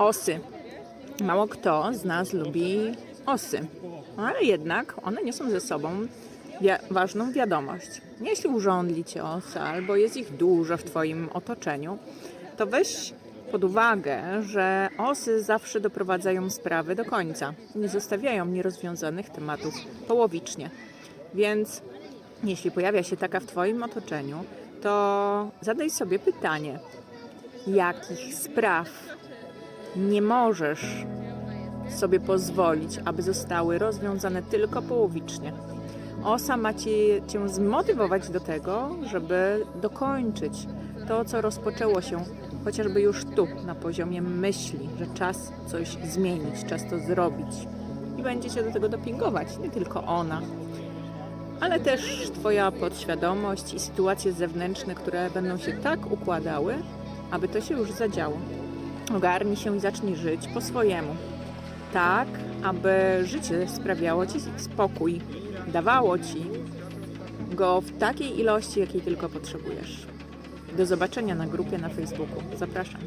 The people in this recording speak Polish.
osy. Mało kto z nas lubi osy, ale jednak one niosą ze sobą ważną wiadomość. Jeśli urządli cię albo jest ich dużo w twoim otoczeniu, to weź pod uwagę, że osy zawsze doprowadzają sprawy do końca. Nie zostawiają nierozwiązanych tematów połowicznie. Więc jeśli pojawia się taka w Twoim otoczeniu, to zadaj sobie pytanie, jakich spraw nie możesz sobie pozwolić, aby zostały rozwiązane tylko połowicznie. Osa ma cię, cię zmotywować do tego, żeby dokończyć to, co rozpoczęło się chociażby już tu, na poziomie myśli, że czas coś zmienić, czas to zrobić. I będzie cię do tego dopingować, nie tylko ona, ale też Twoja podświadomość i sytuacje zewnętrzne, które będą się tak układały, aby to się już zadziało. Ogarnij się i zacznij żyć po swojemu. Tak, aby życie sprawiało Ci spokój, dawało Ci go w takiej ilości, jakiej tylko potrzebujesz. Do zobaczenia na grupie na Facebooku. Zapraszam.